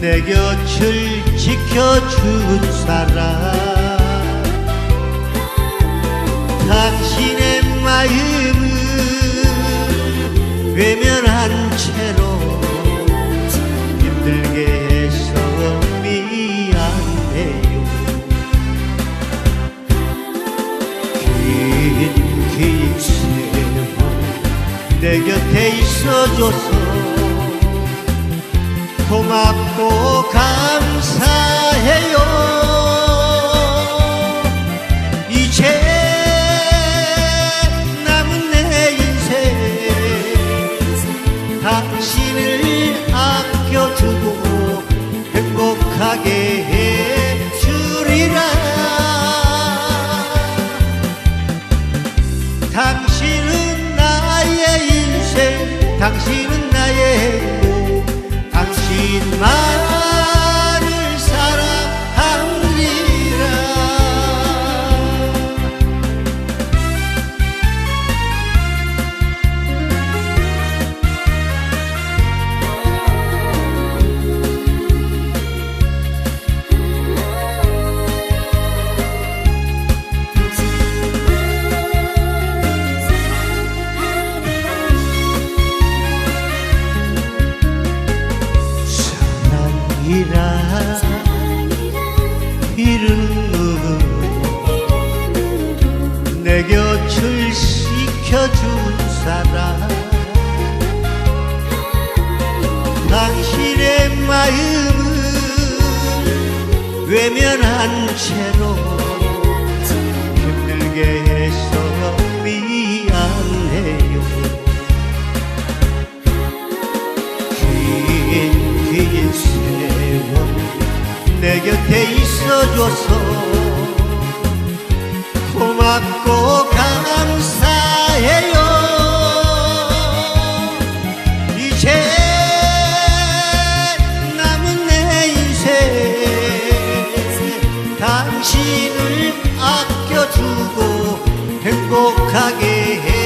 내 곁을 지켜준 사람. 당신의 마음을 외면한 채로 힘들게 해서 미안해요. 긴긴 세월 내 곁에 있어줘서 고맙고 감사해요. 이제 남은 내 인생 당신을 아껴두고 행복하게 해주리라. 당신은 나의 인생 당신 사랑이라 이름으로 내 곁을 지켜준 사람. 당신의 마음을 외면한 채로 힘들게 해서 내 곁에 있어줘서 고맙고 감사해요. 이제 남은 내 인생 당신을 아껴주고 행복하게 해